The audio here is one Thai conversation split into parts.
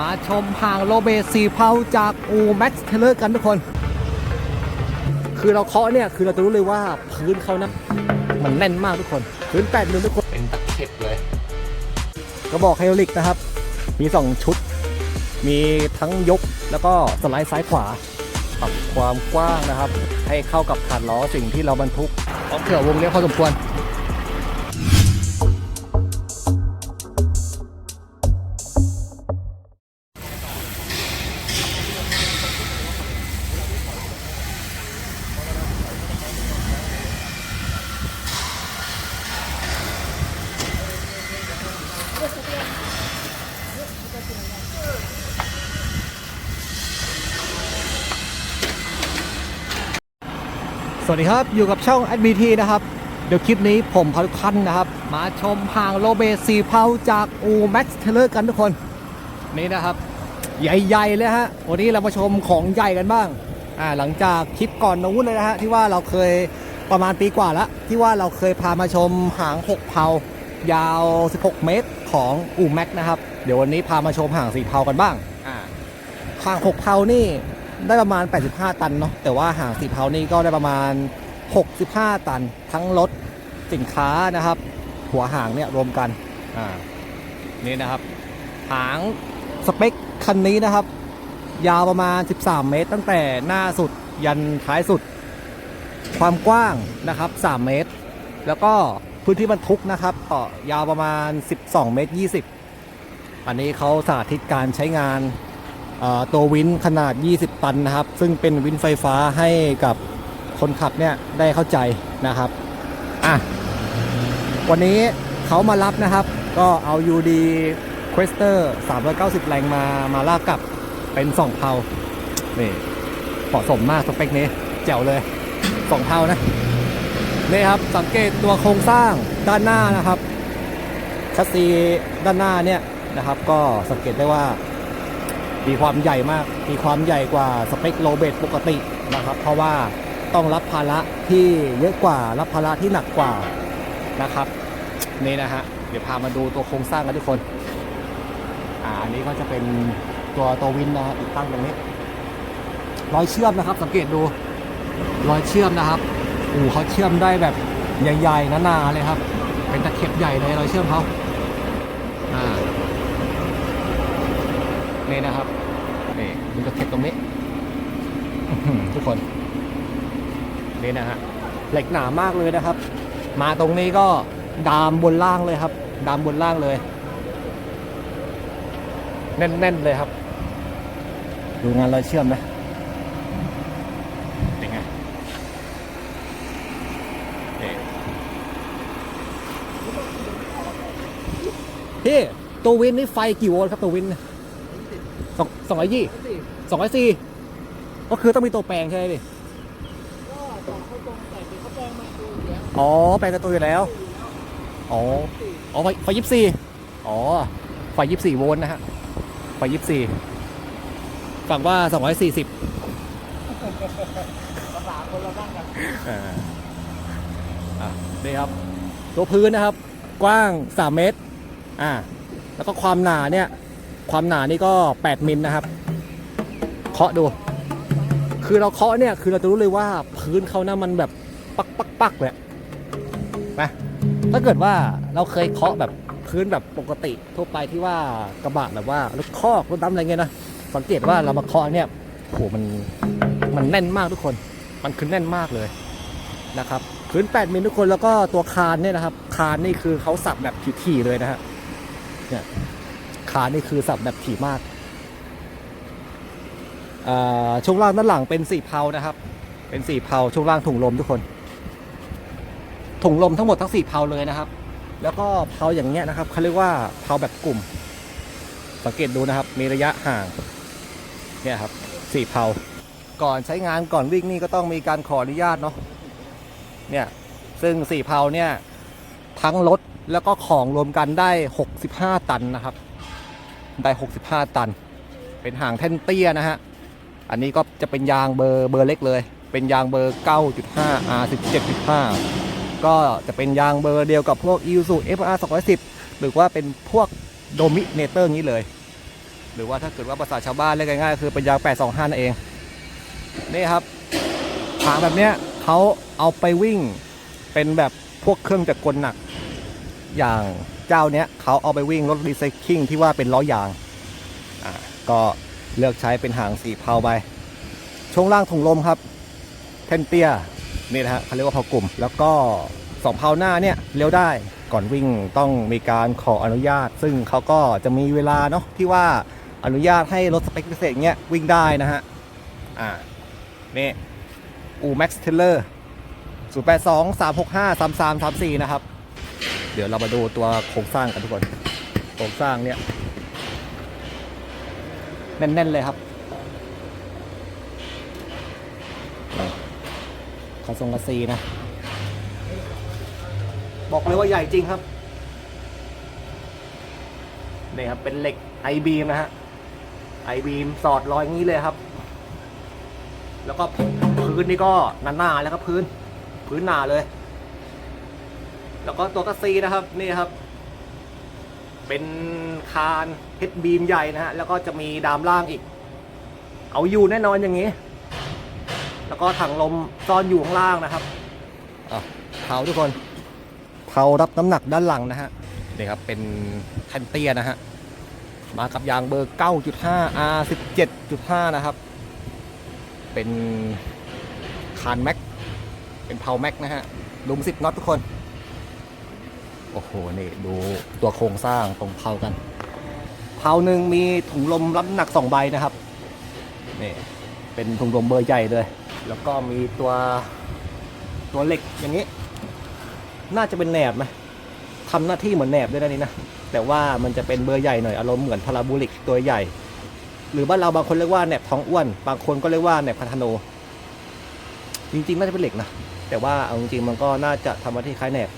มาชมห่างโลเบสีเพาจากอูแม็กซ์เทเลอร์กันทุกคน คือเราเคาะเนี่ย คือเราจะรู้เลยว่าพื้นเขานะมันแน่นมากทุกคน พื้นแปดมิลทุกคน เป็นตะเข็บเลย กระบอกไฮดรอลิกนะครับ มี 2 ชุด มีทั้งยกแล้วก็สไลด์ซ้ายขวาปรับความกว้างนะครับ ให้เข้ากับฐานล้อสิ่งที่เราบรรทุกต้องเผื่อวงเลี้ยวพอสมควร วัสดีครับ อยู่กับช่อง SBT นะครับ เดี๋ยวคลิปนี้ผมพาทุกท่านนะครับ มาชมห่างโลเบสีเพาจากอูแม็กซ์เทเลอร์กันทุกคน นี่นะครับ ใหญ่ๆเลยฮะวันนี้เรามาชมของใหญ่กันบ้างอ่าหลังจากคลิปก่อนนู้นเลยนะฮะที่ว่าเราเคยประมาณปีกว่าแล้วที่ว่าเราเคยพามาชมหาง 6เพายาว 16 เมตรของอูแม็กนะครับ เดี๋ยววันนี้พามาชมหางสีเพากันบ้างอ่าห่าง 6เพานี่ ได้ประมาณ 85 ตันเนาะแต่ว่าห่าง4เพานี่ก็ได้ประมาณ 65 ตัน ทั้งรถสินค้านะครับ หัวหางเนี่ยรวมกันอ่านี่นะครับ หางสเปคคันนี้นะครับ ยาวประมาณ 13 เมตร ตั้งแต่หน้าสุดยันท้ายสุด ความกว้างนะครับ 3 เมตร แล้วก็พื้นที่บรรทุกนะครับต่อยาวประมาณ 12 เมตร 20 อันนี้เขาสาธิตการใช้งานเอ่อ ตัววินขนาด 20 ตันนะครับ ซึ่งเป็นวินไฟฟ้าให้กับคนขับเนี่ยได้เข้าใจนะครับอะวันนี้เขามารับนะครับ ก็เอา UD Quester 390 แรงมามาลากกลับเป็น 2เพานี่เหมาะสมมากสเปคนี้แจ๋วเลย 2เพานะนี่ครับสังเกตตัวโครงสร้างด้านหน้านะครับชัสซีด้านหน้าเนี่ยนะครับ ก็สังเกตได้ว่า มีความใหญ่มาก มีความใหญ่กว่าสเปคโลเบตปกตินะครับ เพราะว่าต้องรับภาระที่เยอะกว่า รับภาระที่หนักกว่านะครับ นี่นะฮะ เดี๋ยวพามาดูตัวโครงสร้างกันทุกคน อ่า อันนี้ก็จะเป็นตัวตัววินนะฮะติดตั้งตรงนี้ รอยเชื่อมนะครับ สังเกตดู รอยเชื่อมนะครับโอ้เขาเชื่อมได้แบบใหญ่ๆหนาๆเลยครับ เป็นตะเข็บใหญ่เลยรอยเชื่อมเขาอ่า นี่นะครับนี่มันจะเข็ตรงนี้ทุกคน นี่นะฮะเหล็กหนามากเลยนะครับ มาตรงนี้ก็ดามบนล่างเลยครับ ดามบนล่างเลย แน่นๆเลยครับ ดูงานรอยเชื่อมไหมเป็นไงพี่ตัววินนี่ไฟกี่โวลต์ครับตัววิน สองสองร้อยยี่สองร้อยสี่ก็คือต้องมีตัวแปลงใช่ไหมพี่อ๋อแปลงกับตัวอยู่แล้ว อ๋ออ๋อไฟไฟยี่สี่อ๋อ ไฟยี่สี่โวลต์นะฮะ ไฟยี่สี่ฝั่งว่าสองร้อยสี่สิบอ่านี่ครับ ตัวพื้นนะครับ กว้าง3เมตร อ่า แล้วก็ความหนาเนี่ย ความหนานี่ก็ 8 มิลนะครับ เคาะดู คือเราเคาะเนี่ย คือเราจะรู้เลยว่าพื้นเขานะมันแบบปักปักปักเลยนะถ้าเกิดว่าเราเคยเคาะแบบพื้นแบบปกติทั่วไปที่ว่ากระบะแบบว่ารถคอกรถดำอะไรเงี้ยนะสังเกตว่าเรามาเคาะเนี่ยโหมันมันแน่นมากทุกคน มันคือแน่นมากเลยนะครับพื้น8มิลทุกคนแล้วก็ตัวคานเนี่ยนะครับ คานนี่คือเขาสับแบบถี่ๆเลยนะฮะเนี่ย ขานี่คือสับแบบถี่มากอ่าช่วงล่างด้านหลังเป็นสี่เพานะครับ เป็นสี่เพาช่วงล่างถุงลมทุกคน ถุงลมทั้งหมดทั้งสี่เพาเลยนะครับ แล้วก็เพาอย่างเงี้ยนะครับเขาเรียกว่าเพาแบบกลุ่ม สังเกตดูนะครับ มีระยะห่างเนี่ยครับสี่เพาก่อนใช้งานก่อนวิ่งนี่ก็ต้องมีการขออนุญาตเนาะเนี่ยซึ่งสี่เพาเนี่ยทั้งรถแล้วก็ของรวมกันได้ 65 ตันนะครับ ได้ 65 ตัน เป็นหางแท่นเตี้ยนะฮะ อันนี้ก็จะเป็นยางเบอร์เบอร์เล็กเลย เป็นยางเบอร์ 9.5 R 17.5 ก็จะเป็นยางเบอร์เดียวกับพวก i s u FR 210 หรือว่าเป็นพวก Dominator นี้เลย หรือว่าถ้าเกิดว่าภาษาชาวบ้านเรียกง่ายๆคือเป็นยาง 825 นั่นเอง นี่ครับหางแบบเนี้ยเขาเอาไปวิ่งเป็นแบบพวกเครื่องจักรกลหนักอย่าง เจ้าเนี้ยเขาเอาไปวิ่งรถรีไซคิ่งที่ว่าเป็นล้อยางอ่าก็เลือกใช้เป็นหางสีเพาไป ช่วงล่างถุงลมครับ เทนเตียนี่นะฮะเขาเรียกว่าเพากลุ่ม แล้วก็สองเพาหน้าเนี่ยเลี้ยวได้ก่อนวิ่งต้องมีการขออนุญาต ซึ่งเขาก็จะมีเวลาเนาะที่ว่าอนุญาตให้รถสเปคพิเศษเงี้ยวิ่งได้นะฮะอ่านี่อูแม็กซ์เทเลอร์0 8 2 3 6 5 3 3 3 4 นะครับ เดี๋ยวเรามาดูตัวโครงสร้างกันทุกคน โครงสร้างเนี่ย แน่น ๆ เลยครับคาทรงกระซีนะ บอกเลยว่าใหญ่จริงครับ นี่ครับ เป็นเหล็กไอบีมนะฮะไอบีมสอดรอยอย่างนี้เลยครับ แล้วก็พื้นนี่ก็หนาๆแล้วครับพื้น พื้นหนาเลย แล้วก็ตัวกระซีนะครับนี่ครับ เป็นคานเฮดบีมใหญ่นะฮะแล้วก็จะมีดามล่างอีก เอาอยู่แน่นอนอย่างนี้ แล้วก็ถังลมซ่อนอยู่ข้างล่างนะครับอะเผาทุกคนเผารับน้ำหนักด้านหลังนะฮะนี่ครับเป็นคันเตียนะฮะมากับยางเบอร์ 9.5 R 17.5 นะครับ เป็นคานแม็ก เป็นเพาแม็กนะฮะลุม10น็อตทุกคน โอ้โหนี่ดูตัวโครงสร้างตรงเพากัน เพาหนึ่งมีถุงลมรับน้ำหนัก2ใบนะครับนี่เป็นถุงลมเบอร์ใหญ่เลย แล้วก็มีตัวตัวเหล็กอย่างนี้ น่าจะเป็นแหนบไหมทำหน้าที่เหมือนแหนบด้วยนะนี่นะแต่ว่ามันจะเป็นเบอร์ใหญ่หน่อยอารมณ์เหมือนพาราโบลิกตัวใหญ่ หรือบ้านเราบางคนเรียกว่าแหนบท้องอ้วน บางคนก็เรียกว่าแหนบพันธโน จริงๆน่าจะเป็นเหล็กนะแต่ว่าเอาจริงๆมันก็น่าจะทำหน้าที่คล้ายแหนบ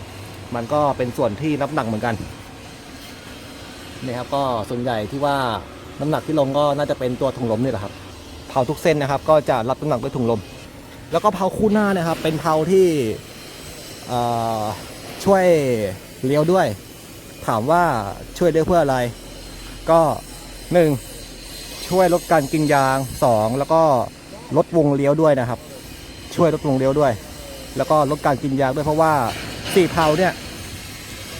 มันก็เป็นส่วนที่น้ำหนักเหมือนกันนี่ครับก็ส่วนใหญ่ที่ว่าน้ำหนักที่ลงก็น่าจะเป็นตัวถุงลมนี่แหละครับเผาทุกเส้นนะครับ ก็จะรับน้ำหนักด้วยถุงลม แล้วก็เผาคู่หน้านะครับ เป็นเผาที่ช่วยเลี้ยวด้วย ถามว่าช่วยได้เพื่ออะไร ก็หนึ่งช่วยลดการกินยางสองแล้วก็ลดวงเลี้ยวด้วยนะครับ ช่วยลดวงเลี้ยวด้วย แล้วก็ลดการกินยางด้วยเพราะว่าสี่เพาเนี่ย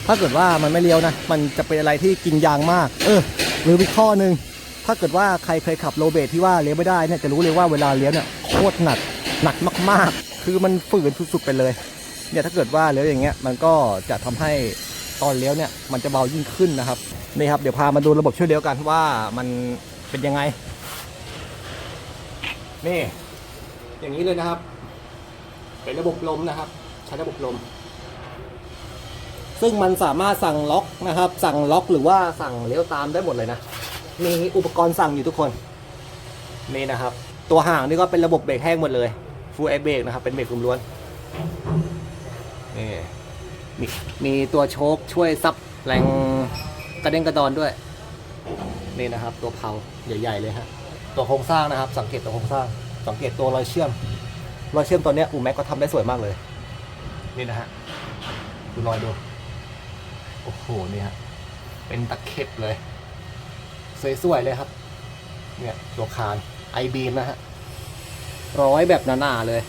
ถ้าเกิดว่ามันไม่เลี้ยวนะ มันจะเป็นอะไรที่กินยางมาก เออหรือวิข้อหนึ่งถ้าเกิดว่าใครเคยขับโรเบทที่ว่าเลี้ยวไม่ได้เนี่ยจะรู้เลยว่าเวลาเลี้ยวเนี่ยโคตรหนักหนักมาก ๆ คือมันฝืนสุดๆไปเลยเนี่ยถ้าเกิดว่าเลี้ยวอย่างเงี้ยมันก็จะทำให้ตอนเลี้ยวเนี่ยมันจะเบายิ่งขึ้นนะครับนี่ครับเดี๋ยวพามาดูระบบช่วยเลี้ยวกันว่ามันเป็นยังไงนี่อย่างนี้เลยนะครับ เป็นระบบลมนะครับ ใช้ระบบลม ซึ่งมันสามารถสั่งล็อกนะครับ สั่งล็อกหรือว่าสั่งเลี้ยวตามได้หมดเลยนะ มีอุปกรณ์สั่งอยู่ทุกคน นี่นะครับ ตัวห่างนี่ก็เป็นระบบเบรกแห้งหมดเลย full air brake นะครับ เป็นเบรกลมล้วน นี่มีมีตัวโชคช่วยซับแรงกระเด้งกระดอนด้วย นี่นะครับ ตัวเพลาใหญ่ๆเลยฮะ ตัวโครงสร้างนะครับ สังเกตตัวโครงสร้าง สังเกตตัวรอยเชื่อม รอยเชื่อมตัวเนี้ยอูแม็กก็ทำได้สวยมากเลย นี่นะฮะ ดูรอยดู โอ้โหนี่ฮะเป็นตะเข็บเลย สวยๆเลยครับ เนี่ยตัวคานไอบีมนะฮะร้อยแบบหนาๆเลย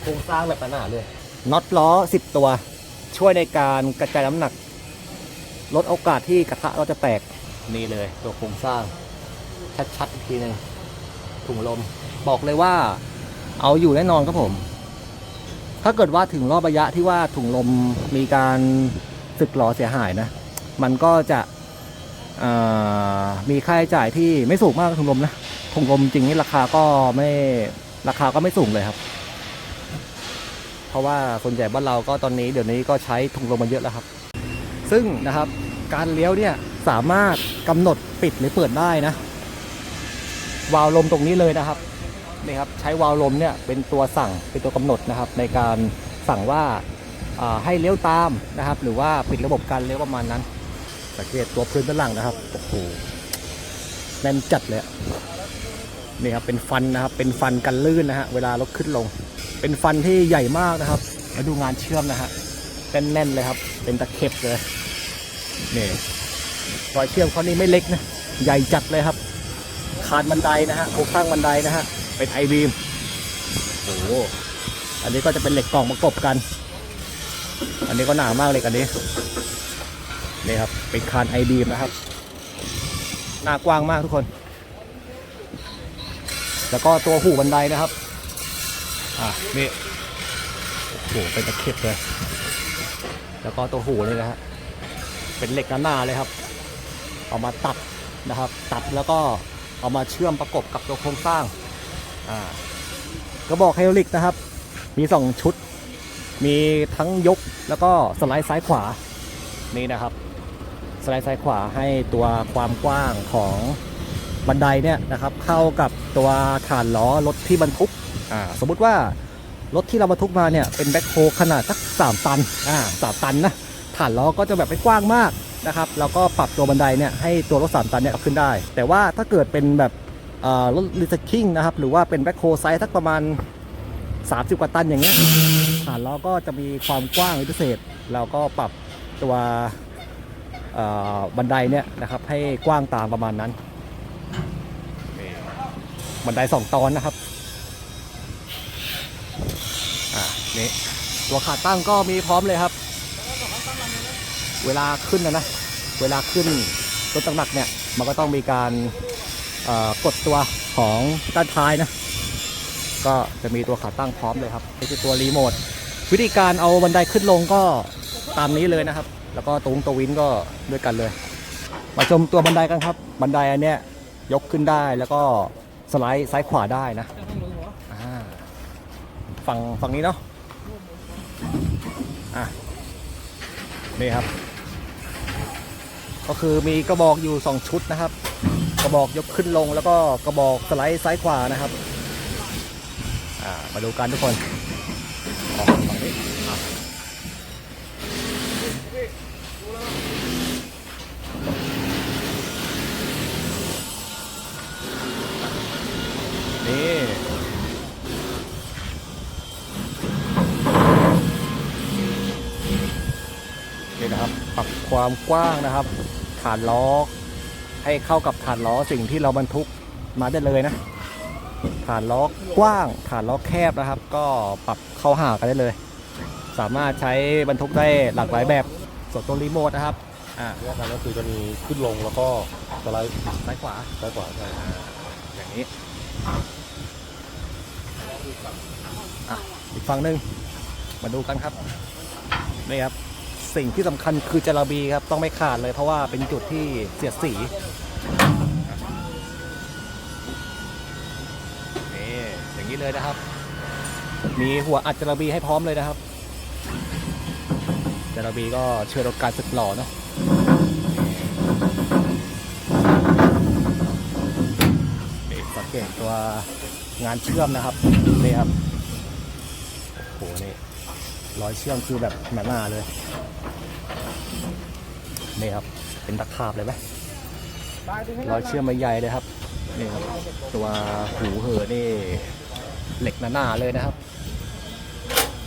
โครงสร้างแบบหนาๆเลยน็อตล้อ 10 ตัว ช่วยในการกระจายน้ำหนัก ลดโอกาสที่กระทะเราจะแตกนี่เลย ตัวโครงสร้าง ชัดๆอีกทีหนึ่งถุงลม บอกเลยว่า เอาอยู่แน่นอนครับผม ถ้าเกิดว่าถึงรอบระยะที่ว่าถุงลมมีการ สึกหรอเสียหายนะ มันก็จะมีค่าใช้จ่ายที่ไม่สูงมากถุงลมนะถุงลมจริงนี่ราคาก็ไม่ราคาก็ไม่สูงเลยครับ เพราะว่าส่วนใหญ่บ้านเราก็ตอนนี้เดี๋ยวนี้ก็ใช้ถุงลมมาเยอะแล้วครับ ซึ่งนะครับการเลี้ยวเนี่ยสามารถกำหนดปิดหรือเปิดได้นะ วาล์วลมตรงนี้เลยนะครับนี่ครับใช้วาล์วลมเนี่ยเป็นตัวสั่งเป็นตัวกำหนดนะครับ ในการสั่งว่า ให้เลี้ยวตามนะครับ หรือว่าปิดระบบการเลี้ยวประมาณนั้น สังเกตตัวพื้นด้านหลังนะครับโอ้โหแน่นจัดเลยอะนี่ครับเป็นฟันนะครับ เป็นฟันกันลื่นนะฮะเวลารถขึ้นลง เป็นฟันที่ใหญ่มากนะครับมาดูงานเชื่อมนะฮะแน่นๆเลยครับ เป็นตะเข็บเลยนี่รอยเชื่อมเขานี่ไม่เล็กนะใหญ่จัดเลยครับคานบันไดนะฮะโครงสร้างบันไดนะฮะเป็นไอบีมโอ้โหอันนี้ก็จะเป็นเหล็กกล่องประกบกัน อันนี้ก็หนามากเลยอันนี้นี่ครับเป็นคานไอบีมนะครับ หน้ากว้างมากทุกคน แล้วก็ตัวหูบันไดนะครับ อะนี่โอ้โหเป็นตะเข็บเลย แล้วก็ตัวหูนี่นะฮะเป็นเหล็กหนาเลยครับ เอามาตัดนะครับ ตัดแล้วก็เอามาเชื่อมประกบกับตัวโครงสร้างอ่ากระบอกไฮดรอลิกนะครับ มี 2 ชุด มีทั้งยกแล้วก็สไลด์ซ้ายขวานี่นะครับ สไลด์ซ้ายขวาให้ตัวความกว้างของบันไดเนี่ยนะครับ เข้ากับตัวฐานล้อรถที่บรรทุกอ่าสมมุติว่ารถที่เราบรรทุกมาเนี่ยเป็นแบ็คโฮขนาดสัก3ตันอ่าสามตันนะฐานล้อก็จะแบบไม่กว้างมากนะครับแล้วก็ปรับตัวบันไดเนี่ยให้ตัวรถ3ตันเนี่ยขึ้นได้ แต่ว่าถ้าเกิดเป็นแบบเอ่อรถรีไซคิงนะครับหรือว่าเป็นแบ็คโฮไซส์สักประมาณ 30 กว่าตันอย่างเงี้ยฐานล้อก็จะมีความกว้างพิเศษ เราก็ปรับตัวบันไดเนี่ยนะครับให้กว้างตามประมาณนั้น บันได2ตอนนะครับอ่านี่ตัวขาตั้งก็มีพร้อมเลยครับ เวลาขึ้นนะนะเวลาขึ้นรถตักหนักเนี่ยมันก็ต้องมีการกดตัวของด้านท้ายนะ ก็จะมีตัวขาตั้งพร้อมเลยครับนี่คือตัวรีโมทวิธีการเอาบันไดขึ้นลงก็ตามนี้เลยนะครับ แล้วก็ตรงตัววินก็ด้วยกันเลย มาชมตัวบันไดกันครับ บันไดอันเนี้ยยกขึ้นได้แล้วก็สไลด์ซ้ายขวาได้นะฝั่งฝั่งนี้เนาะอะนี่ครับ ก็คือมีกระบอกอยู่ 2 ชุดนะครับ กระบอกยกขึ้นลงแล้วก็กระบอกสไลด์ซ้ายขวานะครับ อ่ามาดูกันทุกคนออกฝั่งนี้อะนี่นี่นะครับปรับความกว้างนะครับ ฐานล้อให้เข้ากับฐานล้อสิ่งที่เราบรรทุกมาได้เลยนะ ฐานล้อกว้าง ฐานล้อแคบนะครับ ก็ปรับเข้าหากันได้เลย สามารถใช้บรรทุกได้หลากหลายแบบ ส่วนตัวรีโมทนะครับอ่าแยกกันก็คือจะมีขึ้นลงแล้วก็สไลด์ซ้ายขวาซ้ายขวาใช่อย่างนี้อะอีกฝั่งหนึ่งมาดูกันครับนี่ครับสิ่งที่สำคัญคือจาระบีครับต้องไม่ขาดเลยเพราะว่าเป็นจุดที่เสียดสี นี่ อย่างนี้ เลยนะครับ มีหัวอัดจาระบีให้พร้อมเลยนะครับจาระบีก็เชื่อต่อการสึกหล่อเนาะสังเกตตัวงานเชื่อมนะครับนี่ครับโอ้โหนี่รอยเชื่อมคือแบบหนาๆเลยนี่ครับเป็นตะขาบเลยไหมรอยเชื่อมใหญ่เลยครับนี่ครับตัวหูเหอนี่ เหล็กหนาๆเลยนะครับ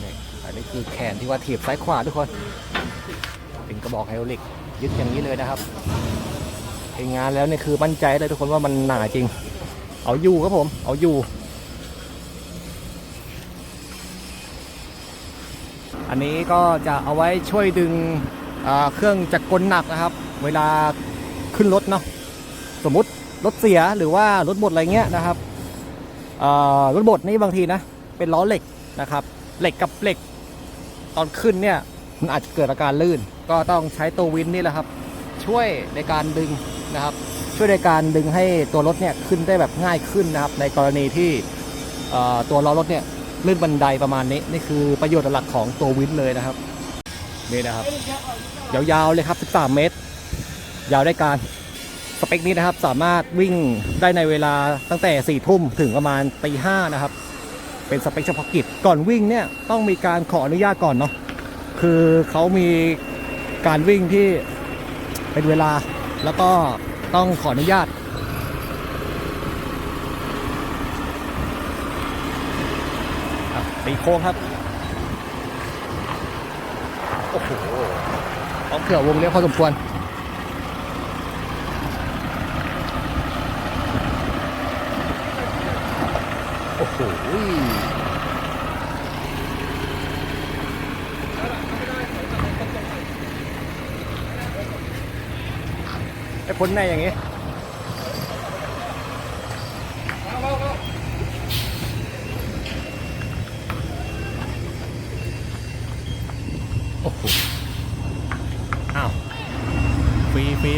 นี่อันนี้คือแขนที่ว่าถีบซ้ายขวาทุกคน เป็นกระบอกไฮดรอลิกยึดอย่างนี้เลยนะครับเห็นงานแล้วเนี่ยคือมั่นใจเลยทุกคนว่ามันหนาจริง เอาอยู่ครับผม เอาอยู่ อันนี้ก็จะเอาไว้ช่วยดึงเครื่องจักรกลหนักนะครับ เวลาขึ้นรถเนาะสมมติรถเสียหรือว่ารถบดอะไรเงี้ยนะครับ รถบดนี่บางทีนะ เป็นล้อเหล็กนะครับ เหล็กกับเหล็ก ตอนขึ้นเนี่ยมันอาจจะเกิดอาการลื่น ก็ต้องใช้ตัววินนี่แหละครับ ช่วยในการดึงนะครับ ช่วยในการดึงให้ตัวรถเนี่ยขึ้นได้แบบง่ายขึ้นนะครับ ในกรณีที่ตัวล้อรถเนี่ยลื่นบันไดประมาณนี้นี่คือประโยชน์หลักของตัววินเลยนะครับนี่นะครับยาวๆเลยครับ 13 เมตร ยาวได้การ สเปคนี้นะครับสามารถวิ่งได้ในเวลาตั้งแต่4ี่ทุ่มถึงประมาณตีห้านะครับ เป็นสเปคเฉพาะกิจก่อนวิ่งเนี่ยต้องมีการขออนุญาตก่อนเนาะคือเขามีการวิ่งที่เป็นเวลาแล้วก็ต้องขออนุญาตตีโค้งครับ โอ้โหต้องเผื่อวงเลี้ยวพอสมควร โอ้ยไอ้พ้นในอย่างงี้โอ้โหอ้าวฟรีฟรี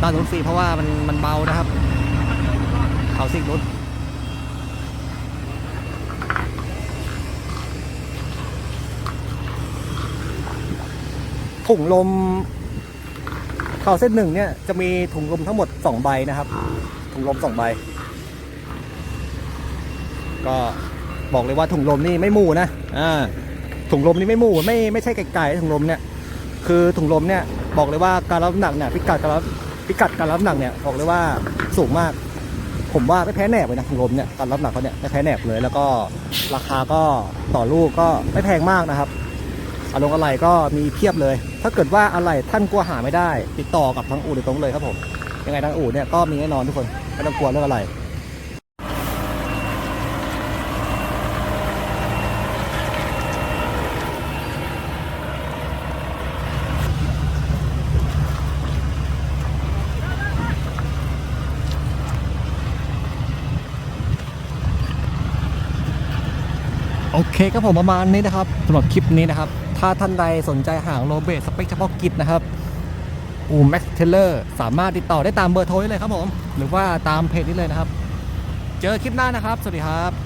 ด้านนู้นฟรีเพราะว่ามันมันเบานะครับ เขาซิกนุช ถุงลมเขาเส้นหนึ่งเนี่ยจะมีถุงลมทั้งหมดสองใบนะครับ ถุงลมสองใบ ก็บอกเลยว่าถุงลมนี่ไม่หมู่นะอ่าถุงลมนี่ไม่หมู่ไม่ไม่ใช่ไก่ๆถุงลมเนี่ย คือถุงลมเนี่ยบอกเลยว่าการรับน้ำหนักเนี่ยพิกัดการรับพิกัดการรับน้ำหนักเนี่ยบอกเลยว่าสูงมาก ผมว่าไม่แพ้แหนบเลยนะถุงลมเนี่ยการรับน้ำหนักเขาเนี่ยไม่แพ้แหนบเลย แล้วก็ราคาก็ต่อลูกก็ไม่แพงมากนะครับ อารมณ์อะไรก็มีเพียบเลย ถ้าเกิดว่าอะไรท่านกลัวหาไม่ได้ ติดต่อกับทางอู่โดยตรงเลยครับผมยังไงทางอู่เนี่ยก็มีแน่นอนทุกคนไม่ต้องกลัวเรื่องอะไรโอเคครับผมประมาณนี้นะครับสำหรับคลิปนี้นะครับ ถ้าท่านใดสนใจหางโรเบตสเปคเฉพาะกิจนะครับอูแม็กเทเลอร์สามารถติดต่อได้ตามเบอร์โทรได้เลยครับผม หรือว่าตามเพจนี้เลยนะครับ เจอคลิปหน้านะครับ สวัสดีครับ